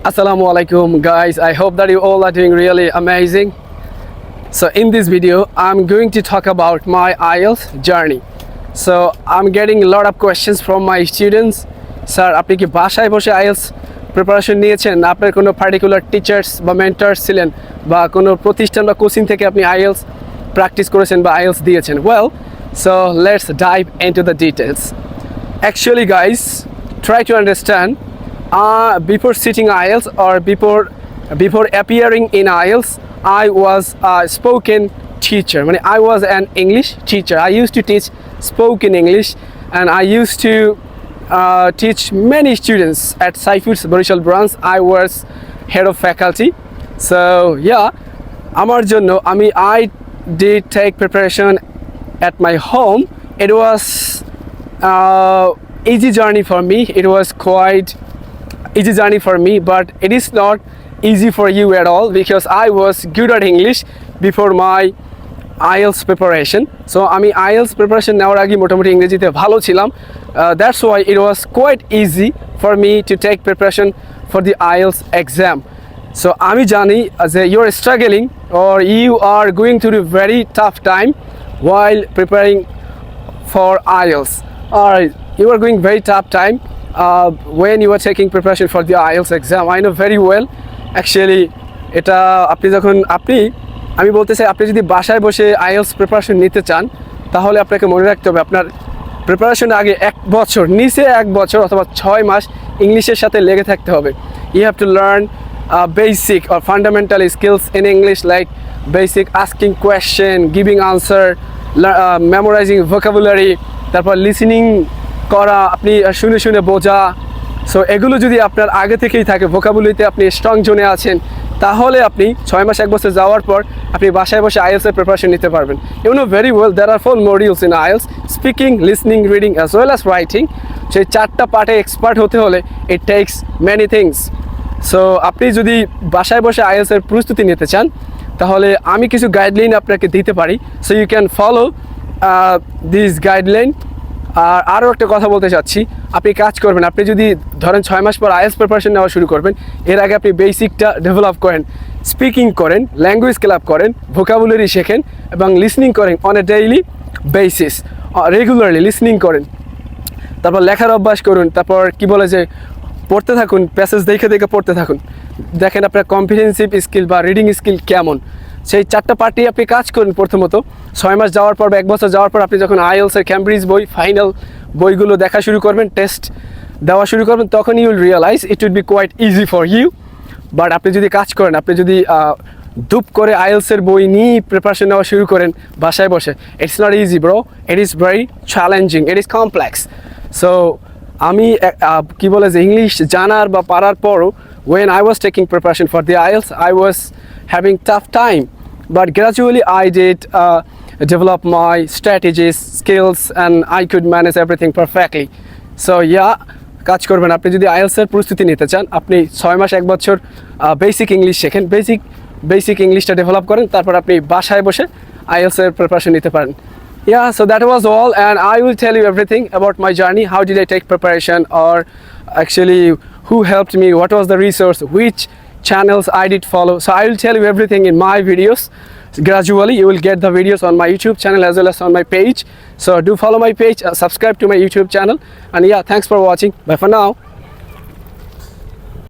Assalamu alaikum guys. I hope that you all are doing really amazing. So in this video, I'm going to talk about my IELTS journey. So I'm getting a lot of questions from my students. Sir আপনি কি বাসায় বসে IELTS preparation নিয়েছেন আপনার কোনো particular teachers বা mentors ছিলেন বা কোনো প্রতিষ্ঠান বা কোচিং থেকে আপনি আইএলস প্র্যাকটিস করেছেন বা আইএলস দিয়েছেন well so let's dive into the details actually guys try to understand uh, before sitting IELTS or before before appearing in IELTS I was a spoken teacher মানে I was an English teacher I used to teach spoken English and I used to uh, teach many students at Saifud's Barishal branch I was head of faculty so yeah আমার জন্য আমি I did take preparation at my home it was uh, easy journey for me. It was quite easy journey for me, but it is not easy for you at all because I was good at English before my IELTS preparation. So আমি IELTS preparation নেওয়ার আগে মোটামুটি ইংরেজিতে ভালো ছিলাম that's why it was quite easy for me to take preparation for the IELTS exam so আমি জানি যে you are struggling or you are going through very tough time while preparing IELTS. Alright, you are going very tough time uh, when you are taking preparation for the IELTS exam. I know very well. Actually, এটা আপনি যখন আপনি আমি বলতে চাই আপনি যদি বাসায় বসে আইএলস প্রিপারেশন নিতে চান তাহলে আপনাকে মনে রাখতে হবে আপনার প্রিপারেশনের আগে এক বছর নিচে এক বছর অথবা ছয় মাস ইংলিশের সাথে লেগে থাকতে হবে you have to learn basic or fundamental skills in English like basic asking question, giving answer, memorising vocabulary তারপর লিসেনিং করা, আপনি শুনে শুনে বোঝা। সো এগুলো যদি আপনার আগে থেকেই থাকে ভোকাবুলারিতে আপনি স্ট্রং জোনে আছেন, তাহলে আপনি ছয় মাস, এক বছর যাওয়ার পর আপনি বাসায় বসে আইএলস এর প্রিপারেশন নিতে পারবেন। You know very well there are four modules in IELTS speaking listening reading as well as writing সেই চারটা পার্টে এক্সপার্ট হতে হলে it takes many things so আপনি যদি বাসায় বসে আইএলস এর প্রস্তুতি নিতে চান, তাহলে আমি কিছু গাইডলাইন আপনাকে দিতে পারি। So you can follow this guideline আর আরও একটা কথা বলতে চাচ্ছি। আপনি কাজ করবেন, আপনি যদি ধরেন ছয় মাস পর আইএস প্রিপারেশন নেওয়া শুরু করবেন, এর আগে আপনি বেসিকটা ডেভেলপ করেন স্পিকিং করেন ল্যাঙ্গুয়েজ ক্লাব করেন ভোকাবুলারি শেখেন এবং লিসনিং করেন on a daily basis regularly listening করেন। তারপর লেখার অভ্যাস করুন, তারপর কি বলে যে পড়তে থাকুন প্যাসেজ দেখে দেখে পড়তে থাকুন। দেখেন আপনার কম্পিটেন্সিভ স্কিল বা রিডিং স্কিল কেমন। সেই চারটা পার্টি আপনি কাজ করুন প্রথমত। ছয় মাস যাওয়ার পর বা এক বছর যাওয়ার পর আপনি যখন আইএলসের ক্যামব্রিজ বই ফাইনাল বইগুলো দেখা শুরু করবেন টেস্ট দেওয়া শুরু করবেন, তখন you'll realise it will be quite easy for you but আপনি যদি কাজ করেন, আপনি যদি ধূপ করে আইএলসের বই নিয়ে প্রিপারেশন নেওয়া শুরু করেন বাসায় বসে it's not easy bro it is very challenging it is complex so আমি কি বলে যে ইংলিশ জানার বা পারার পরও, when I was taking preparation for the IELTS I was having tough time. but gradually I did uh, develop my strategies, skills, and I could manage everything perfectly. So, yeah. কাজ করবেন। আপনি যদি আইএলসের প্রস্তুতি নিতে চান আপনি ছয় মাস এক বছর বেসিক ইংলিশ শেখেন। বেসিক বেসিক ইংলিশটা ডেভেলপ করেন তারপর আপনি বাসায় বসে আইএলসের প্রিপারেশন নিতে পারেন। Yeah so that was all and I will tell you everything about my journey how did I take preparation or actually who help me what was the resource which channels I did follow. So I will tell you everything in my videos. Gradually, you will get the videos on my YouTube channel as well as on my page. So do follow my page, uh, subscribe to my YouTube channel, and yeah, thanks for watching. Bye for now.